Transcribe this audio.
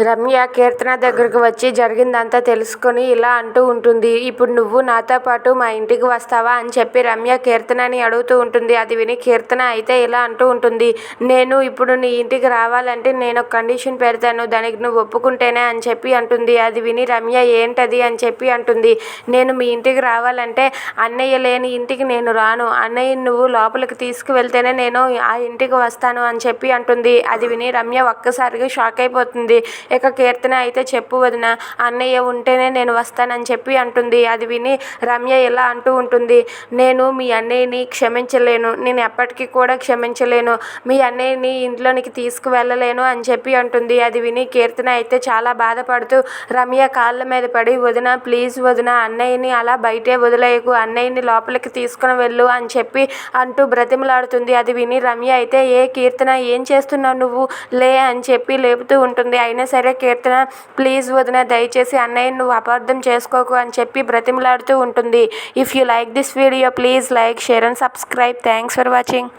రమ్య కీర్తన దగ్గరకు వచ్చి జరిగిందంతా తెలుసుకుని ఇలా అంటూ ఉంటుంది. ఇప్పుడు నువ్వు నాతో పాటు మా ఇంటికి వస్తావా? అని చెప్పి రమ్య కీర్తనని అడుగుతూ ఉంటుంది. అది విని కీర్తన అయితే ఇలా అంటూ ఉంటుంది. నేను ఇప్పుడు నీ ఇంటికి రావాలంటే నేను ఒక కండిషన్ పెడతాను. దానికి నువ్వు ఒప్పుకుంటేనే అని చెప్పి అంటుంది. అది విని రమ్య ఏంటది? అని చెప్పి అంటుంది. నేను మీ ఇంటికి రావాలంటే అన్నయ్య లేని ఇంటికి నేను రాను. అన్నయ్య నువ్వు లోపలికి తీసుకువెళ్తేనే నేను ఆ ఇంటికి వస్తాను అని చెప్పి అంటుంది. అది విని రమ్య ఒక్కసారిగా షాక్ అయిపోతుంది. ఇక కీర్తన అయితే చెప్పు వదిన అన్నయ్య ఉంటేనే నేను వస్తానని చెప్పి అంటుంది. అది విని రమ్య ఇలా అంటూ ఉంటుంది. నేను మీ అన్నయ్యని క్షమించలేను. నేను ఎప్పటికీ కూడా క్షమించలేను. మీ అన్నయ్యని ఇంట్లోనికి తీసుకువెళ్ళలేను అని చెప్పి అంటుంది. అది విని కీర్తన అయితే చాలా బాధపడుతూ రమ్య కాళ్ళ మీద పడి వదిన ప్లీజ్ వదిన అన్నయ్యని అలా బయటే వదిలేయకు. అన్నయ్యని లోపలికి తీసుకుని వెళ్ళు అని చెప్పి అంటూ బ్రతిమలాడుతుంది. అది విని రమ్య అయితే ఏ కీర్తన ఏం చేస్తున్నావు నువ్వు? లే అని చెప్పి లేపుతూ ఉంటుంది. అయినా సరే కీర్తన ప్లీజ్ వదిన దయచేసి అన్నయ్య నువ్వు అపార్థం చేసుకోకు అని చెప్పి బ్రతిమలాడుతూ ఉంటుంది. If you like this video please like share and subscribe thanks for watching